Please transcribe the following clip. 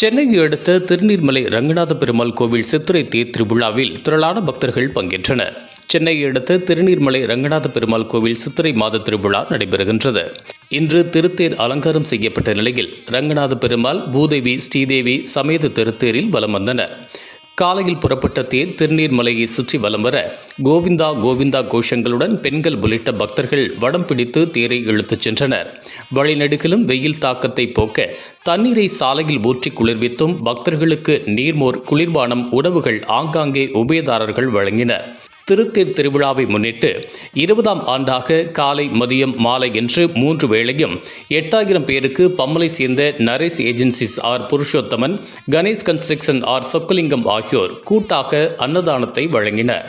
சென்னையை அடுத்த திருநீர்மலை ரங்கநாத பெருமாள் கோவில் சித்திரை தேர் திருவிழாவில் திரளான பக்தர்கள் பங்கேற்றனர். சென்னையை அடுத்த திருநீர்மலை ரங்கநாத பெருமாள் கோவில் சித்திரை மாத திருவிழா நடைபெறுகின்றது. இன்று திருத்தேர் அலங்காரம் செய்யப்பட்ட நிலையில் ரங்கநாத பெருமாள் பூதேவி ஸ்ரீதேவி சமேத திருத்தேரில் வலம் வந்தனர். காலையில் புறப்பட்ட தேர் திருநீர்மலையை சுற்றி வலம் வர கோவிந்தா கோவிந்தா கோஷங்களுடன் பெண்கள் உள்ளிட்ட பக்தர்கள் வடம் பிடித்து தேரை இழுத்துச் சென்றனர். வழிநடுக்கிலும் வெயில் தாக்கத்தை போக்க தண்ணீரை சாலையில் ஊற்றி குளிர்வித்தும் பக்தர்களுக்கு நீர்மோர் குளிர்பானம் உணவுகள் ஆங்காங்கே உபயதாரர்கள் வழங்கினர். திருத்தேர் திருவிழாவை முன்னிட்டு இருபதாம் ஆண்டாக காலை மதியம் மாலை என்று மூன்று வேளையும் எட்டாயிரம் பேருக்கு பம்மலை சேர்ந்த Naresh agencies R Purushothaman Ganesh construction R Chokkalingam ஆகியோர் கூட்டாக அன்னதானத்தை வழங்கினர்.